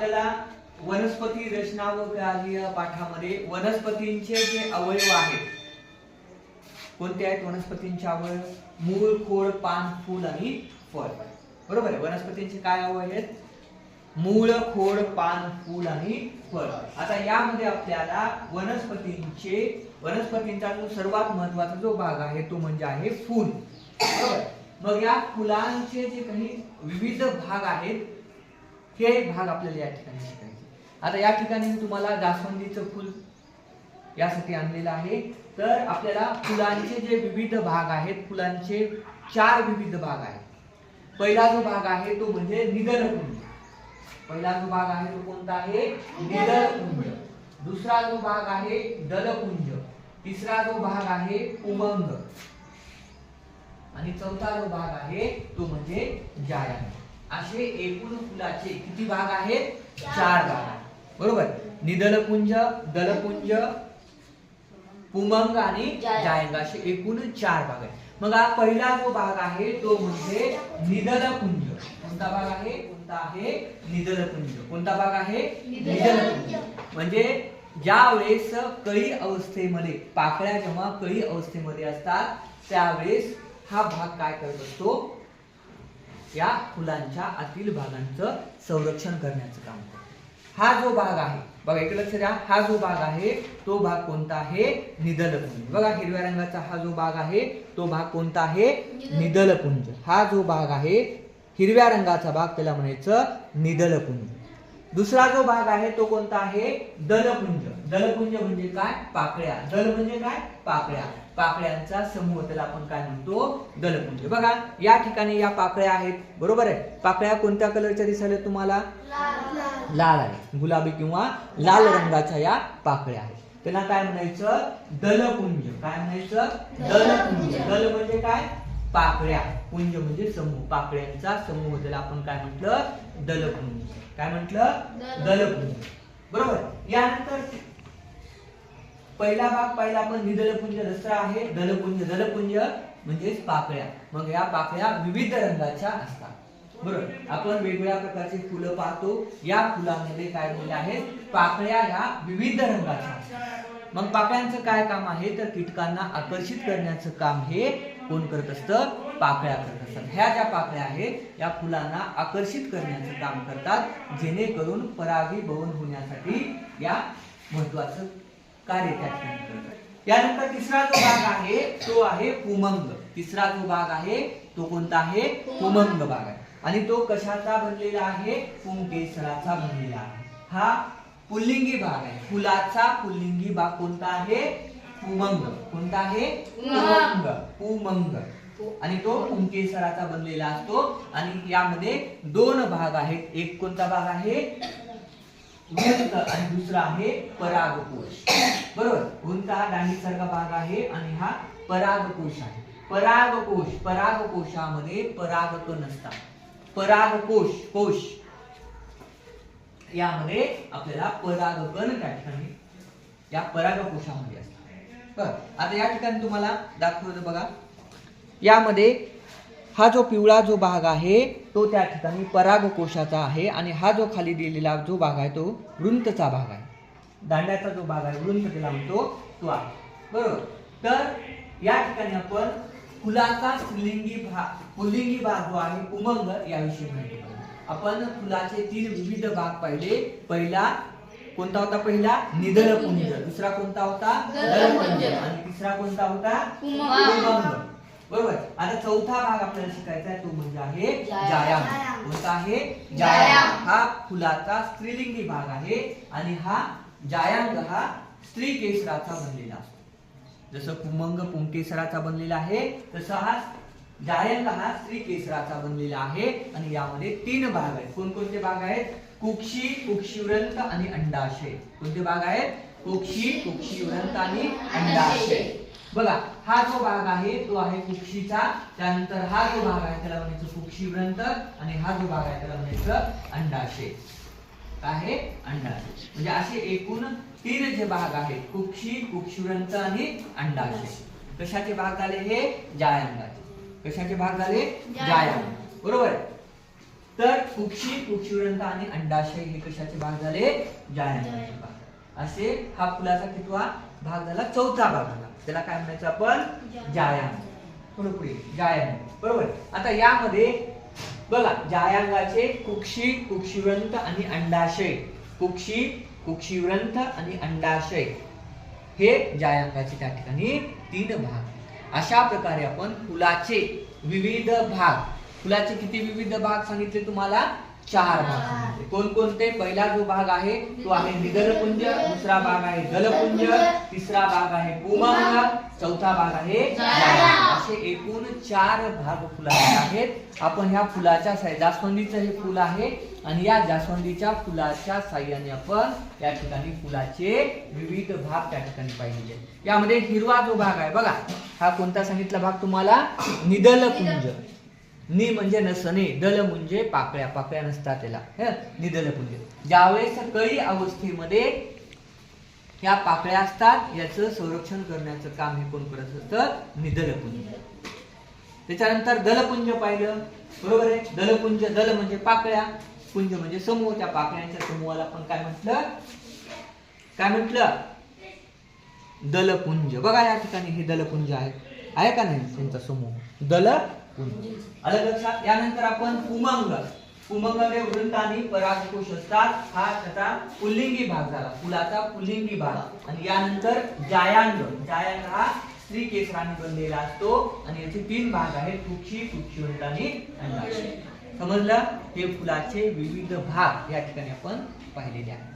आपल्याला वनस्पती रचना व कार्य पाठामध्ये वनस्पतींचे जे अवयव आहेत कोणते आहेत? वनस्पतींचे अवयव मूळ खोड पान फूल आणि फळ. बरोबर आहे? वनस्पतींचे काय अवयव आहेत? मूळ खोड पान फूल आणि फळ. आता यामध्ये आपल्याला वनस्पतींचे वनस्पतींचा जो सर्वात महत्त्वाचा जो भाग आहे तो म्हणजे आहे फूल. बरोबर मग या फुलांचे जे काही विविध भाग आहेत हे भाग आपल्याला या ठिकाणी शिकायचे. आता या ठिकाणी मी तुम्हाला जास्वंदीचं फुल यासाठी आणलेलं आहे. तर आपल्याला फुलांचे जे विविध भाग आहेत फुलांचे चार विविध भाग आहेत. पहिला जो भाग आहे तो म्हणजे निदलपुंज पहिला जो भाग आहे तो कोणता आहे? निदलपुंज दुसरा जो भाग आहे दलकुंज. तिसरा जो भाग आहे उमंग. आणि चौथा जो भाग आहे तो म्हणजे जायांग. असे एकूण फुलाचे किती भाग आहेत? चार भाग आहेत. बरोबर? निदलपुंज दलपुंज पुमंग आणि जायंग. असे एकूण चार भाग आहेत. मग हा पहिला जो भाग आहे तो म्हणजे निदलपुंज. कोणता भाग आहे? कोणता आहे? निदलपुंज. कोणता भाग आहे? निदलपुंज. म्हणजे ज्या वेळेस कळी अवस्थेमध्ये पाकळ्या जेव्हा कळी अवस्थेमध्ये असतात त्यावेळेस हा भाग काय करत असतो? या फुलांच्या आतील भागांचं संरक्षण करण्याचं काम करतो. हा जो भाग आहे बघा इकडे लक्ष द्या. हा जो भाग आहे तो भाग कोणता आहे? निदलपुंज बघा हिरव्या रंगाचा हा जो भाग आहे तो भाग कोणता आहे? निदलपुंज हा जो भाग आहे हिरव्या रंगाचा भाग त्याला म्हणायचं निदलपुंज दुसरा जो भाग आहे तो कोणता आहे? दलपुंज दलपुंज म्हणजे काय? पाकळ्या. दल म्हणजे काय? पाकळ्या. पाकळ्यांचा समूह त्याला आपण काय म्हणतो? दलपुंज बघा या ठिकाणी या पाकळ्या आहेत. बरोबर आहे? पाकळ्या कोणत्या कलरच्या दिसायला तुम्हाला? लाल आहे. गुलाबी किंवा लाल रंगाच्या या पाकळ्या आहेत. त्यांना काय म्हणायचं? दलपुंज काय म्हणायचं? दलपुंज दल म्हणजे काय? पाकळ्या. पुंज म्हणजे समूह. पाकळ्यांचा समूह त्याला आपण काय म्हटलं? दलपुंज काय म्हटलं? दल- दलपुंज बरोबर? यानंतर पहिला भाग पाहिला आपण निदलपुंज दुसरा आहे. दलपुंज दलपुंज म्हणजेच पाकळ्या. मग या पाकळ्या विविध रंगाच्या असतात. बरोबर? आपण वेगवेगळ्या प्रकारचे फुलं पाहतो. या फुलांमध्ये काय बोलले आहेत पाकळ्या ह्या विविध रंगाच्या. असतात मग पाकळ्यांचं काय काम आहे? तर कीटकांना आकर्षित करण्याचं काम हे कोण करत असतं? पाकळ्या करत असतात. ह्या ज्या पाकळ्या आहेत या फुलांना आकर्षित करण्याचं काम करतात. जेणेकरून परागीभवन होण्यासाठी या महत्वाचं कार्य त्या ठिकाणी करतात यानंतर तिसरा जो भाग आहे तो आहे पुमंग. तिसरा जो भाग आहे तो कोणता आहे? पुमंग भाग आहे. आणि तो कशाचा बनलेला आहे? पुंकेसराचा बनलेला आहे. हा पुल्लिंगी भाग आहे. फुलाचा पुल्लिंगी भाग कोणता आहे? पुमंग. कोणता आहे? पुमंग. पुमंग. आणि तो पुंकेसराचा बनलेला असतो. आणि यामध्ये दोन भाग आहेत. एक कोणता भाग आहे? गुंत आणि दुसरा आहे परागकोश. बरोबर? गुंत हा दांडीसारखा भाग आहे आणि हा परागकोश आहे. परागकोश परागकोशामध्ये परागक नसतात. परागकोश कोश. यामध्ये आपल्याला परागकण त्या ठिकाणी या परागकोशामध्ये असतात. आता या ठिकाणी तुम्हाला दाखवलं बघा. यामध्ये हा जो पिवळा जो भाग आहे तो त्या ठिकाणी परागकोशाचा आहे आणि हा जो खाली दिलेला जो भाग आहे तो वृंतचा भाग आहे. दांड्याचा जो भाग आहे वृंत त्याला म्हणतो तो आहे. बरोबर? तर या ठिकाणी आपण फुलाचा स्त्रीलिंगी भाग पुल्लिंगी भाग जो आहे उमंग याविषयी माहिती. आपण फुलाचे तीन विविध भाग पाहिले. पहिला कोणता होता पहिला? निदलपुंज. दुसरा कोणता होता. आणि तिसरा कोणता होता? पुमंग. बरोबर. आता चौथा भाग आपल्याला शिकायचा आहे तो म्हणजे आहे. जायांग कोणता आहे. जायांग हा फुलाचा स्त्रीलिंगी भाग आहे आणि हा जायांग हा स्त्री केसराचा बनलेला असतो. जसं पुमंग पुंकेसराचा बनलेला आहे तसं हा जायंग हा स्त्री केसराचा बनलेला आहे आणि यामध्ये तीन भाग आहेत. कोणकोणते भाग आहेत? कुक्षी कुक्षीव्रंत आणि अंडाशय. कोणते भाग आहेत? कुक्षी कुक्षीव्रंत आणि अंडाशय. बघा हा जो भाग आहे तो आहे कुक्षीचा. त्यानंतर हा जो भाग आहे त्याला म्हणायचं कुक्षीव्रंत आणि हा जो भाग आहे त्याला म्हणायचं अंडाशय. काय आहे? अंडाशय. म्हणजे असे एकूण तीन जे भाग आहेत कुक्षी कुक्षीव्रंत आणि अंडाशय. कशाचे भाग झाले हे? जायांगाचे. कशाचे भाग झाले? जायांग. बरोबर? तर कुक्षी कुक्षीवृंत आणि अंडाशय हे कशाचे भाग झाले? जायांगाचे भाग. असे हा फुलाचा कितवा? भाग झाला चौथा भाग झाला त्याला काय म्हणायचं आपण? जायांग थोडं पुढे. जायांग बरोबर? आता यामध्ये बघा जायांगाचे कुक्षी कुक्षीवृंत आणि अंडाशय. कुक्षी कुक्षीवृंत आणि अंडाशय. हे जायांगाचे त्या ठिकाणी तीन भाग. अशा प्रकारे आपण फुलाचे विविध भाग. फुलाचे किती विविध भाग सांगितले तुम्हाला? चार भाग कोणकोणते? पहिला जो भाग आहे तो आहे निदलपुंज दुसरा भाग आहे जलपुंज तिसरा भाग आहे पुमंग चौथा भाग आहे असे एकूण चार भाग फुलाचे आहेत. आपण ह्या फुलाच्या जास्वंदीचं हे फुल आहे आणि या जास्वंदीच्या फुलाच्या साह्याने आपण या ठिकाणी फुलाचे विविध भाग त्या ठिकाणी पाहिजे यामध्ये हिरवा जो भाग आहे बघा. हा कोणता सांगितला भाग तुम्हाला? निदलपुंज नि म्हणजे नसणे दल म्हणजे पाकळ्या पाकळ्या नसतात त्याला निदल पुंज ज्यावेळेस कळी अवस्थेमध्ये या पाकळ्या असतात याचं संरक्षण करण्याचं काम हे कोण करत असतं? निदलपुंज त्याच्यानंतर दलपुंज पाहिलं बरोबर आहे? दलपुंज दल म्हणजे पाकळ्या पुंज म्हणजे समूह. त्या पाकळ्यांच्या समूहाला आपण काय म्हटलं? काय म्हटलं? दलपुंज बघा या ठिकाणी हे दलपुंज आहे. आहे का नाही? त्यांचा समूह. दल आलं लक्षात? यानंतर आपण उमंग. पुमंगामध्ये वृंत आणि परागकोश असतात. हा त्याचा पुल्लिंगी भाग झाला. फुलाचा पुल्लिंगी भाग. आणि यानंतर जायांग. जायांग हा स्त्री केसराने बनलेला असतो. आणि याचे तीन भाग आहेत. तुक्षी कुक्षीवंत आणि अंडाशय समजलं? हे फुलाचे विविध भाग या ठिकाणी आपण पाहिलेले आहेत.